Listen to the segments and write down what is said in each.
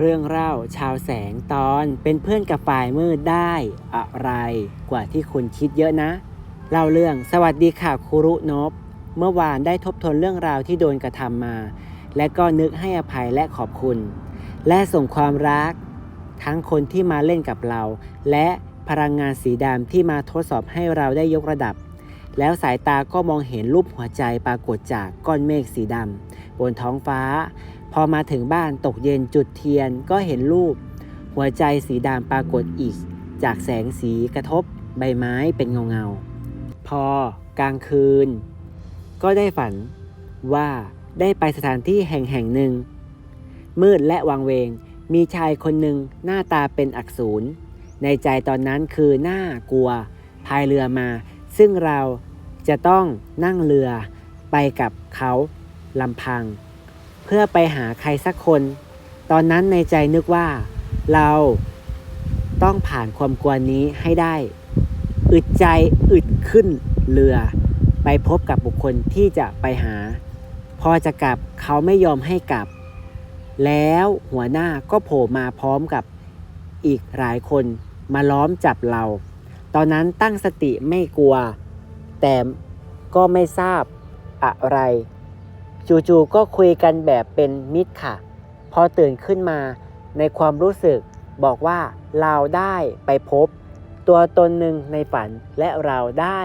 เรื่องเล่าชาวแสงตอนเป็นเพื่อนกับฝ่ายมืดได้อะไรกว่าที่คุณคิดเยอะนะ เล่าเรื่องสวัสดีค่ะครูรุนบ เมื่อวานได้ทบทวนเรื่องราวที่โดนกระทำมา และก็นึกให้อภัยและขอบคุณ และส่งความรัก ทั้งคนที่มาเล่นกับเรา และพลังงานสีดำที่มาทดสอบให้เราได้ยกระดับ แล้วสายตาก็มองเห็นรูปหัวใจปรากฏจากก้อนเมฆสีดำบนท้องฟ้า พอมาถึงบ้านตกเย็นจุดเทียนก็เห็นรูป หัวใจสีดำปรากฏอีก จากแสงสีกระทบใบไม้เป็นเงาเงาพอกลางคืน ก็ได้ฝันว่าได้ไปสถานที่แห่งแห่งหนึ่ง มืดและวังเวงมีชายคนหนึ่งหน้าตาเป็นอักษรในใจตอนนั้นคือหน้ากลัวพายเรือมา ซึ่งเราจะต้องนั่งเรือไปกับเขาลำพัง เพื่อไปหาใครสักคน ตอนนั้นในใจนึกว่าเราต้องผ่านความกลัวนี้ให้ได้ อึดใจอึดขึ้นเรือ ไปพบกับบุคคลที่จะไปหา พอจะกลับเขาไม่ยอมให้กลับ แล้วหัวหน้าก็โผล่มาพร้อมกับอีกหลายคนมาล้อมจับเรา ตอนนั้นตั้งสติไม่กลัว แต่ก็ไม่ทราบอะไร จู่ๆก็คุยกันแบบเป็นมิตรค่ะ พอตื่นขึ้นมาในความรู้สึกบอกว่าเราได้ไปพบ ตัวตนหนึ่งในฝันและเราได้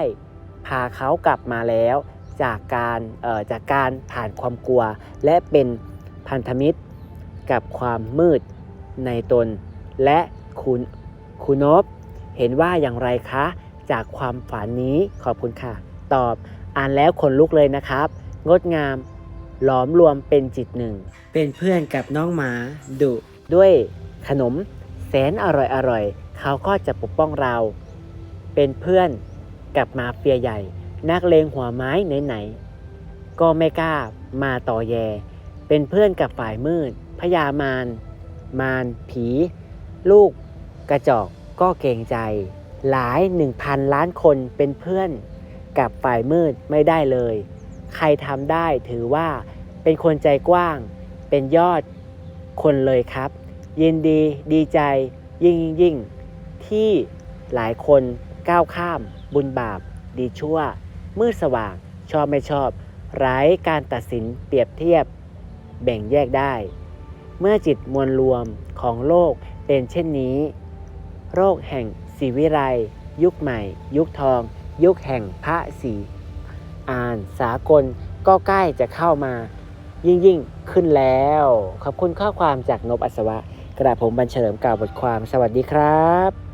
พาเขากลับมาแล้ว จากการออจากการผ่านความกลัว และเป็นพันธมิตรกับความมืดในตน และคุณคุณนบเห็นว่าอย่างไรคะ จากความฝันนี้ขอบคุณค่ะ ตอบอ่านแล้วขนลุกเลยนะครับ งดงาม หลอมรวมเป็นจิตหนึ่ง เป็นเพื่อนกับน้องหมาดุ ด้วยขนมแสนอร่อยอร่อยๆเขาก็จะปกป้องเรา เป็นเพื่อนกับมาเฟียใหญ่ นักเลงหัวไม้ไหนๆก็ไม่กล้ามาต่อแย เป็นเพื่อนกับฝ่ายมืดพญามารมารผี ลูก กระจอกก็เกรงใจ หลายหนึ่งพันล้านคนเป็นเพื่อนกับฝ่ายมืดไม่ได้เลย ใครทำได้ถือว่า เป็นคนใจกว้าง เป็นยอดคนเลยครับ ยินดีดีใจยิ่งยิ่งยิ่งที่หลายคนก้าวข้ามบุญบาป ดีชั่ว มืดสว่าง ชอบไม่ชอบ ไร้การตัดสินเปรียบเทียบ แบ่งแยกได้ เมื่อจิตมวลรวมของโลกเป็นเช่นนี้ โรคแห่งสีวิไลยุคใหม่ ยุคทอง ยุคแห่งพระศรีอ่านสากลก็ใกล้จะเข้ามา ยิ่งยิ่งขึ้นแล้ว ขอบคุณข้อความจากนบอัศวะ กระผมบันเฉลิมกล่าวบทความ สวัสดีครับ